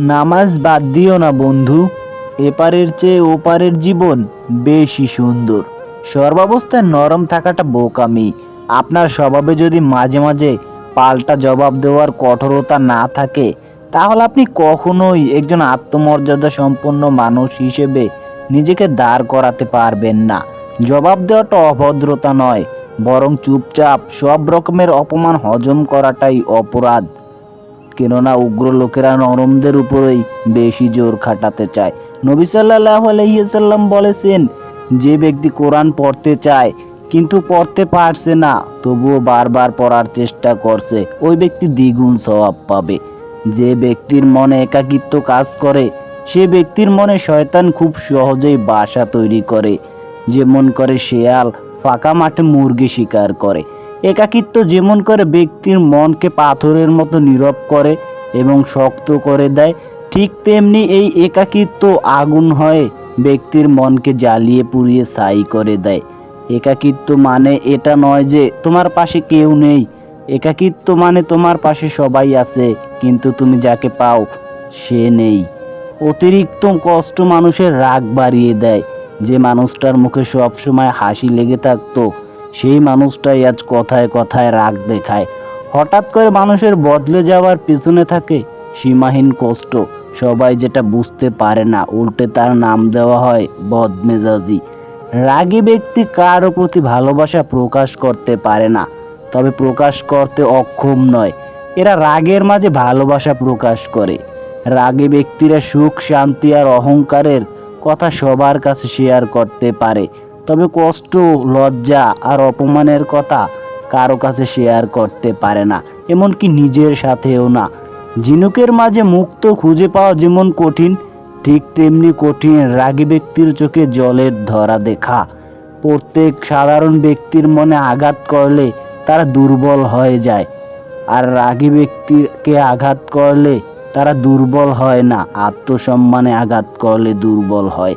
নামাজ বাদ দিও না, বন্ধু। এপারের চেয়ে ওপারের জীবন বেশি সুন্দর। সর্বাবস্থায় নরম থাকাটা বোকামি। আপনার স্বভাবে যদি মাঝে মাঝে পাল্টা জবাব দেওয়ার কঠোরতা না থাকে, তাহলে আপনি কখনোই একজন আত্মমর্যাদা সম্পন্ন মানুষ হিসেবে নিজেকে দাঁড় করাতে পারবেন না। জবাব দেওয়াটা অভদ্রতা নয়, বরং চুপচাপ সব রকমের অপমান হজম করাটাই অপরাধ। কেননা উগ্র লোকেরা নরমদের উপরেই বেশি জোর খাটাতে চায়। নবী সাল্লাহ আলহিসাল্লাম বলেছেন, যে ব্যক্তি কোরআন পড়তে চায়, কিন্তু পড়তে পারছে না, তবুও বারবার পড়ার চেষ্টা করছে, ওই ব্যক্তি দ্বিগুণ স্বভাব পাবে। যে ব্যক্তির মনে একাকিত্ব কাজ করে, সে ব্যক্তির মনে শয়তান খুব সহজেই বাসা তৈরি করে। যেমন করে শেয়াল, ফাঁকা মাঠে মুরগি শিকার করে। একাকিত্ব যেমন করে ব্যক্তির মনকে পাথরের মতো নীরব করে এবং শক্ত করে দেয়, ঠিক তেমনি এই একাকিত্ব আগুন হয়ে ব্যক্তির মনকে জ্বালিয়ে পুড়িয়ে ছাই করে দেয়। একাকিত্ব মানে এটা নয় যে তোমার পাশে কেউ নেই। একাকিত্ব মানে তোমার পাশে সবাই আছে, কিন্তু তুমি যাকে পাও সে নেই। অতিরিক্ত কষ্ট মানুষের রাগ বাড়িয়ে দেয়, যে মানুষটার মুখে সবসময় হাসি লেগে থাকতো। সেই মানুষটাই আজ কথায় কথায় রাগ দেখায়। হঠাৎ করে মানুষের বদলে যাওয়ার পিছনে থাকে সীমাহীন কষ্ট। সবাই যেটা বুঝতে পারে না, উল্টে তার নাম দেওয়া হয় বদমেজাজি। রাগী ব্যক্তি কারও প্রতি ভালোবাসা প্রকাশ করতে পারে না, তবে প্রকাশ করতে অক্ষম নয়। এরা রাগের মাঝে ভালোবাসা প্রকাশ করে। রাগী ব্যক্তিরা সুখ, শান্তি আর অহংকারের কথা সবার কাছে শেয়ার করতে পারে। তবে কষ্ট, লজ্জা আর অপমানের কথা কারও কাছে শেয়ার করতে পারে না, এমনকি নিজের সাথেও না। ঝিনুকের মাঝে মুক্ত খুঁজে পাওয়া যেমন কঠিন, ঠিক তেমনি কঠিন রাগী ব্যক্তির চোখে জলের ধরা দেখা। প্রত্যেক সাধারণ ব্যক্তির মনে আঘাত করলে তারা দুর্বল হয়ে যায়, আর রাগী ব্যক্তিকে আঘাত করলে তারা দুর্বল হয় না, আত্মসম্মানে আঘাত করলে দুর্বল হয়।